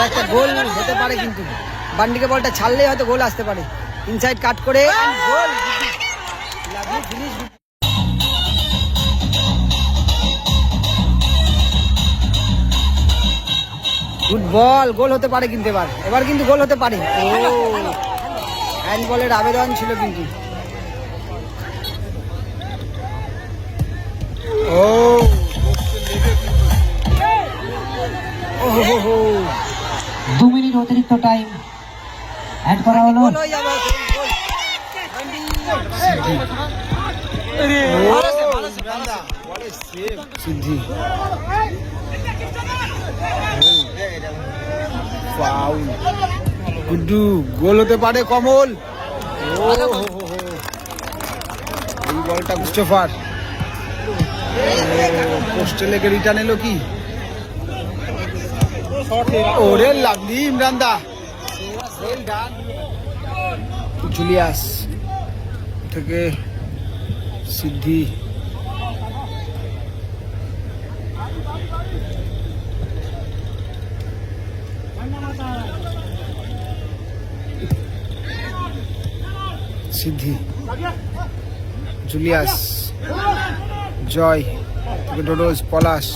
আর একটা গোল হতে পারে কিন্তু। বান্ডিকে বলটা ছাড়লেই হয়তো গোল আসতে পারে। ইনসাইড কাট করে গোল। গুড বল গোল হতে পারে কিন্তু এবার। এবার কিন্তু গোল হতে পারে। ও। হ্যান্ড বলের আবেদন ছিল কিন্তু। ও। ও হো হো দু মিনিট অতিরিক্ত টাইম অ্যাড করা হলো। গুড্ডু, গোল হতে পারে কমল। এই বলটা ক্রিস্টোফার। পোস্টে রিটার্ন এলো কি? ওরে লাগলি ইমরান দা জুলিয়াস থেকে সিদ্ধি সিদ্ধি জুলিয়াস জয় থেকে ডোডোজ পলাশ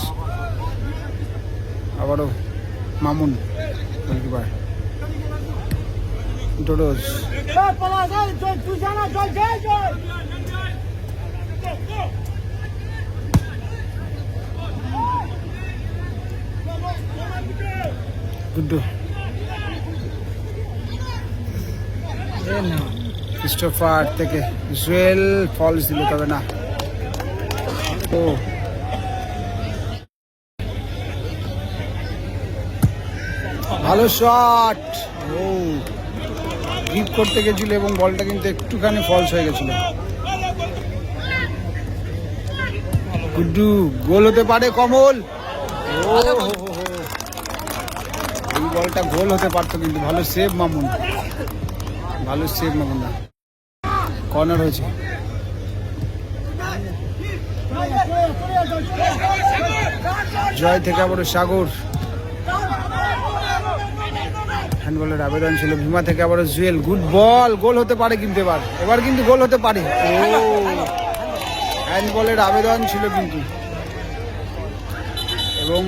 আবারও মামুন ক্রিস্টোফার থেকে জুয়েল ফলস দিল তবে না। ও। ভালো শট ও গ্রিপ করতে গেছিল এবং বলটা কিন্তু একটুখানি ফলস হয়ে গেছিল। গুড্ডু গোল হতে পারে কমল। ও। এই বলটা গোল হতে পারতো কিন্তু ভালো সেভ মামুন। ভালো সেভ মামুন না। কর্নার হয়েছে। জয় থেকে আবার সাগর। হ্যান্ডবলের আবেদন ছিল। ভীমা থেকে আবার জুয়েল, গুড বল, গোল হতে পারে কিন্তু এবার। এবার কিন্তু গোল হতে পারে। হ্যান্ডবলের আবেদন ছিল কিন্তু। এবং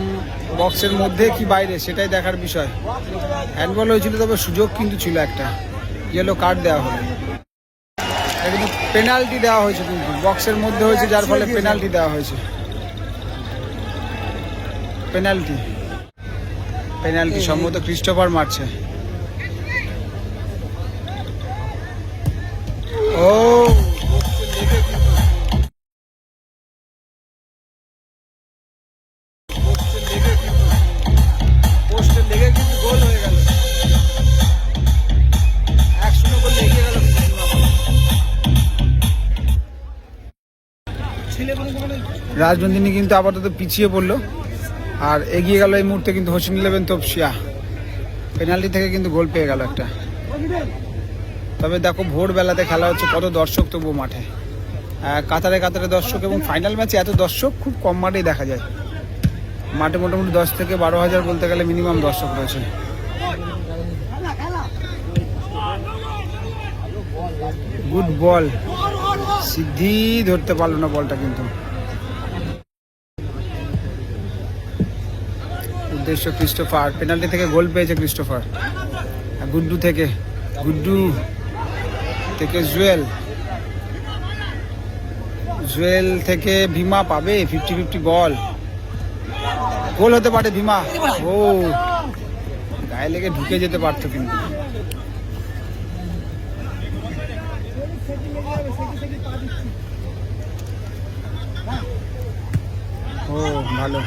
বক্সের মধ্যে কি বাইরে, সেটাই দেখার বিষয়। হ্যান্ডবল হয়েছিল, তবে সুযোগ কিন্তু ছিল একটা। ইয়েলো কার্ড দেওয়া হলো। কিন্তু পেনাল্টি দেওয়া হয়েছে কিন্তু। বক্সের মধ্যে হয়েছে, যার ফলে পেনাল্টি দেওয়া হয়েছে। পেনাল্টি পেনাল্টি সম্ভবত ক্রিস্টোফার মারছে। ও কিন্তু রাজনন্দিনী কিন্তু আপাতত পিছিয়ে পড়ল। আর এগিয়ে গেল এই মুহূর্তে কিন্তু হোসেন ইলেভেন তপসিয়া পেনাল্টি থেকে কিন্তু গোল পেয়ে গেল একটা। তবে দেখো ভোরবেলাতে খেলা হচ্ছে, কত দর্শক তবু মাঠে। কাতারে কাতারে দর্শক এবং ফাইনাল ম্যাচে এত দর্শক, খুব কম মাঠেই দেখা যায়। মাঠে মোটামুটি দশ থেকে বারো হাজার বলতে গেলে মিনিমাম দর্শক রয়েছে। গুড বল সিদ্ধি ধরতে পারল না বলটা কিন্তু। উদ্দেশ্য ক্রিস্টোফার। পেনাল্টি থেকে গোল পেয়েছে ক্রিস্টোফার। গুড্ডু থেকে। গুড্ডু। থেকে জুয়েল। জুয়েল থেকে ভীমা পাবে ফিফটি ফিফটি বল গোল হতে পারে ভীমা। ও, গায়ে লেগে ঢুকে যেতে পারতো কিন্তু। ও, ভালো।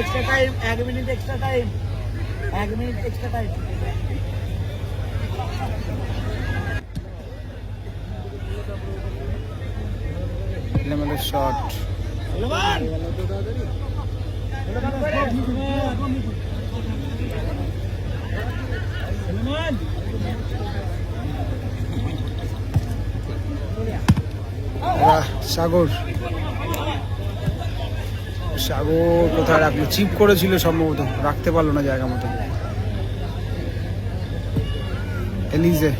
এক্সট্রা টাইম এক মিনিট এক্সট্রা টাইম এক মিনিট এক্সট্রা টাইম এলোমেলো শট সাগর। সাগর কোথায় রাখল? চিপ করেছিল সম্ভবত। রাখতে পারল না জায়গা মতো। এলিজে।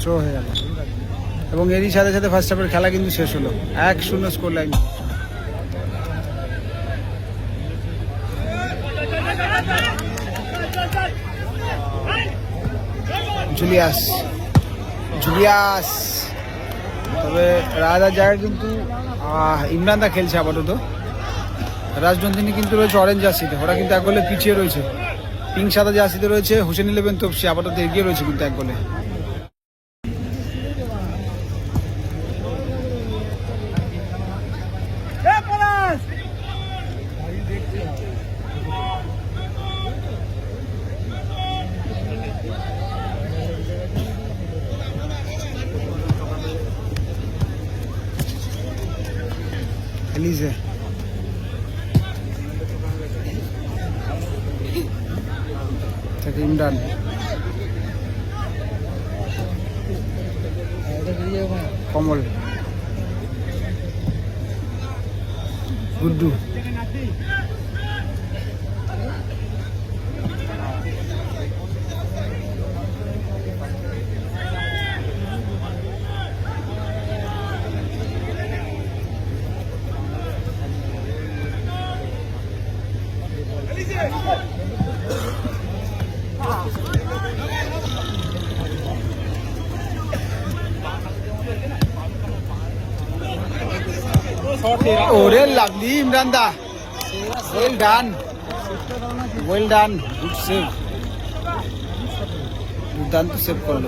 থ্রো হয়ে গেল। এবং এরই সাথে সাথে ফার্স্ট হাফের খেলা কিন্তু শেষ হলো। এক শূন্য স্কোর লাইন জুলিয়াস জুলিয়াস। তবে রাজার জায়গায় কিন্তু আহ, ইমরান দা খেলছে আপাতত। রাজনন্দিনী কিন্তু রয়েছে অরেঞ্জ জার্সিতে ওরা কিন্তু এক গোলে পিছিয়ে রয়েছে। পিঙ্ক সাদা জার্সিতে রয়েছে। হোসেন ইলেভেন তপসি আপাতত এগিয়ে রয়েছে কিন্তু এক গোলে এলিজে থেকে ইমরান কমল গুড্ডু ওরে lovely Imran da. Well done well done good save দুর্দান্ত সেভ করল।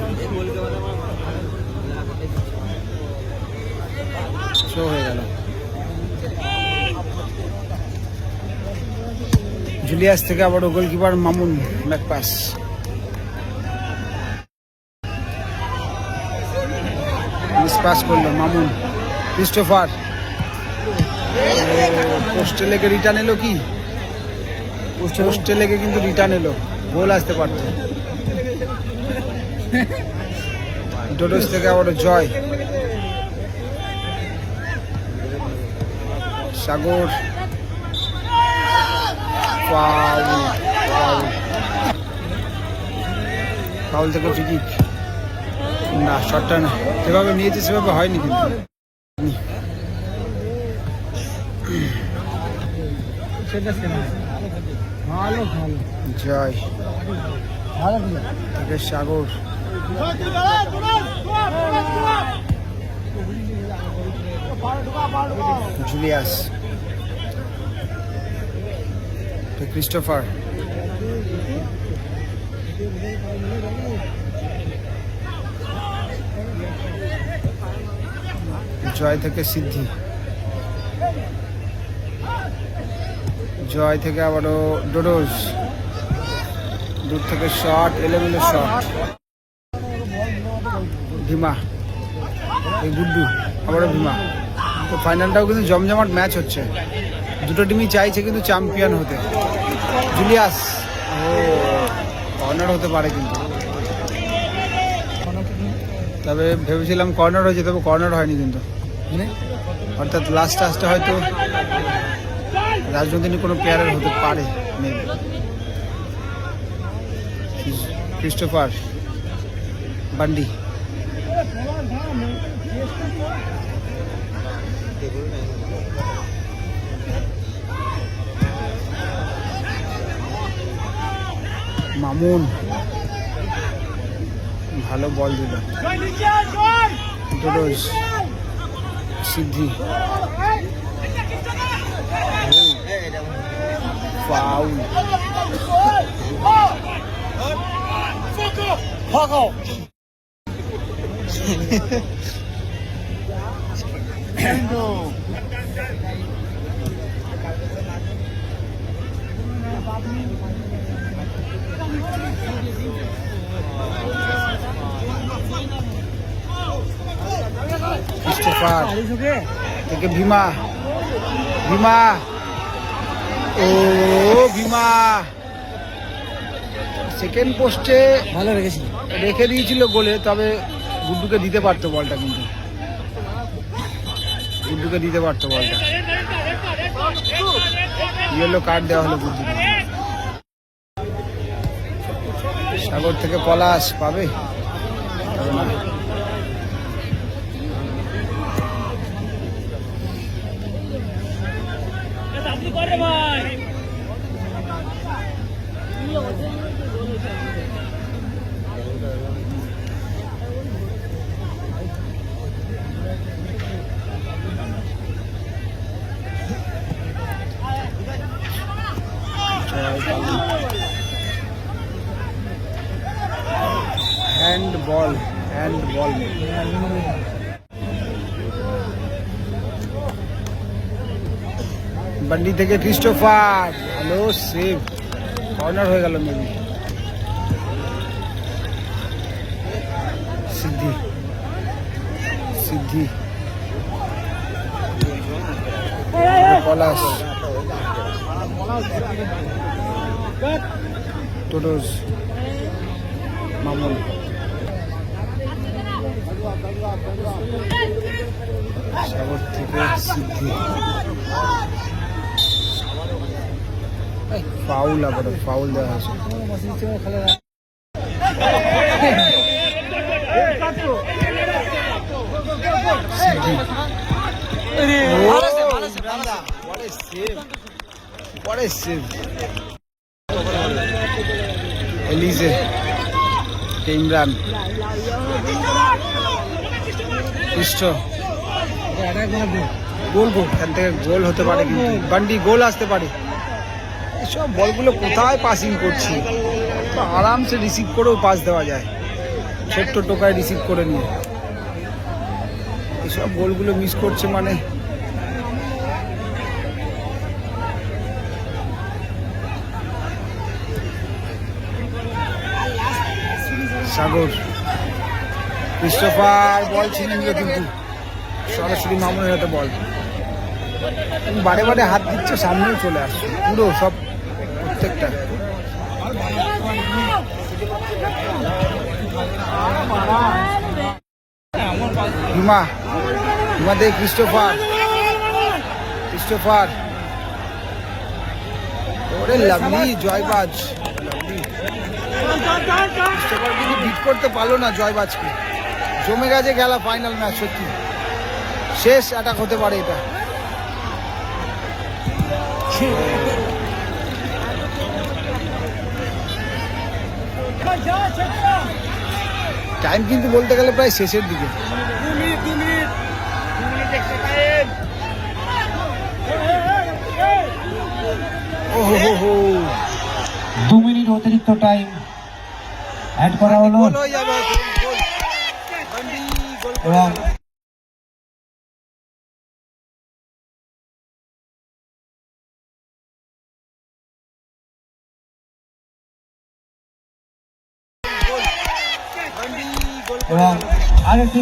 শো হয়ে গেল। জুলিয়াস থেকে আবার goalkeeper Mamun backpass miss pass করল মামুন। ক্রিস্টোফার পোস্টে লেগে রিটার্ন এলো কি? পোস্টে লেগে কিন্তু রিটার্ন এলো। গোল আসতে পারত। ডোডোস থেকে আবার জয়। সাগর। ফাউল থেকে ফ্রিকিক না শটটা না। যেভাবে নিয়েছে, সেভাবে হয়নি কিন্তু। জয়। সাগর। জুলিয়াস। ক্রিস্টোফার। জয় থেকে সিদ্ধি। জয় থেকে আবারও ডোডোস দূর থেকে শট এলেমেলে শট ভীমা, এই গুড্ডু, আবারও ভীমা। তো ফাইনালটাও কিন্তু জমজমাট ম্যাচ হচ্ছে। দুটো টিমই চাইছে কিন্তু চ্যাম্পিয়ন হতে। জুলিয়াস, ও কর্নার হতে পারে কিন্তু। তবে ভেবেছিলাম কর্নার হয়েছে তবে কর্নার হয়নি কিন্তু। অর্থাৎ লাস্ট লাস্টে হয়তো রাজনন্দিনী কোনো প্লেয়ারের হতে পারে ক্রিস্টোফার বান্ডি মামুন ভালো বল দিল ডোডোজ সিদ্ধি ফাউল ক্রিস্টোফার থেকে ভীমা ভীমা ও ভীমা। সেকেন্ড পোস্টে ভালো রেখেছি রেখে দিয়েছিল গোলে তবে গুড্ডুকে দিতে পারতো বলটা কিন্তু। গুড্ডুকে দিতে পারতো বলটা। ইয়েলো কার্ড দেওয়া হলো গুড্ডুকে সাগর থেকে পলাশ পাবে? তবে না। হ্যান্ড বল হ্যান্ড বল বান্ডি থেকে ক্রিস্টোফার। Hello save. কর্নার হয়ে গেল মেবি সিদ্ধি। সিদ্ধি। পলাশ। টোটোস। মামুন। সাগর থেকে সিদ্ধি। ফাউল আবার ফাউল দেওয়া save. এলিজে ইমরান গোল গোল এখান থেকে গোল হতে পারে কিন্তু বান্ডি গোল আসতে পারে এসব বলগুলো কোথায় পাসিং করছি? আরামসে রিসিভ করেও পাস দেওয়া যায়। ছোট্ট টোকায় রিসিভ করে নিয়ে। এসব বলগুলো মিস করছে মানে? সাগর। ক্রিস্টোফার বল ছিনে নিল কিন্তু। সরাসরি মামুনের হাতে বল। বারে বারে হাত দিচ্ছ, সামনেও চলে আসছে। পুরো সব প্রত্যেকটা। হিমা হিমা ক্রিস্টোফার। ক্রিস্টোফার। ওরে লাভলি, জয়বাজ। কিন্তু বিট করতে পারল না জয়বাজকে। জমে গেছে খেলা ফাইনাল ম্যাচ সত্যি। শেষ অ্যাটাক হতে পারে এটা। টাইম কিন্তু বলতে গেলে প্রায় শেষের দিকে। দু মিনিট অতিরিক্ত টাইম অ্যাড করা হলো। এবং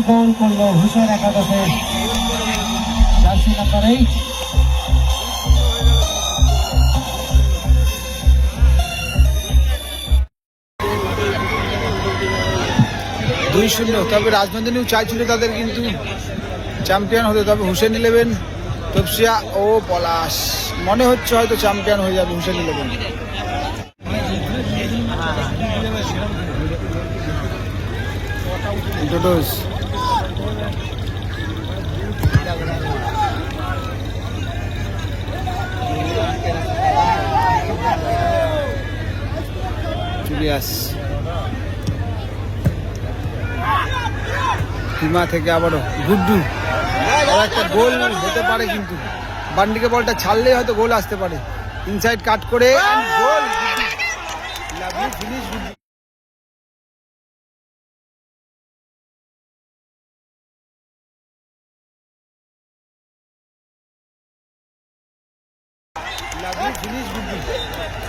গোল করল হুসেন একাদশের জার্সি দুই শূন্য, তবে রাজনন্দিনীও চাইছিল তাদের কিন্তু চ্যাম্পিয়ন হতে, তবে হুসেন ইলেভেন, তপসিয়া ও পলাশ। মনে হচ্ছে হয়তো চ্যাম্পিয়ন হয়ে যাবে হুসেন ইলেভেন। ডোডোস জুলিয়াস হিমা থেকে আবারও গুড্ডু। আর একটা গোল হতে পারে কিন্তু। বান্ডিকে বলটা ছাড়লেই হয়তো গোল আসতে পারে। ইনসাইড কাট করে গোল finish la vie, je vous dis.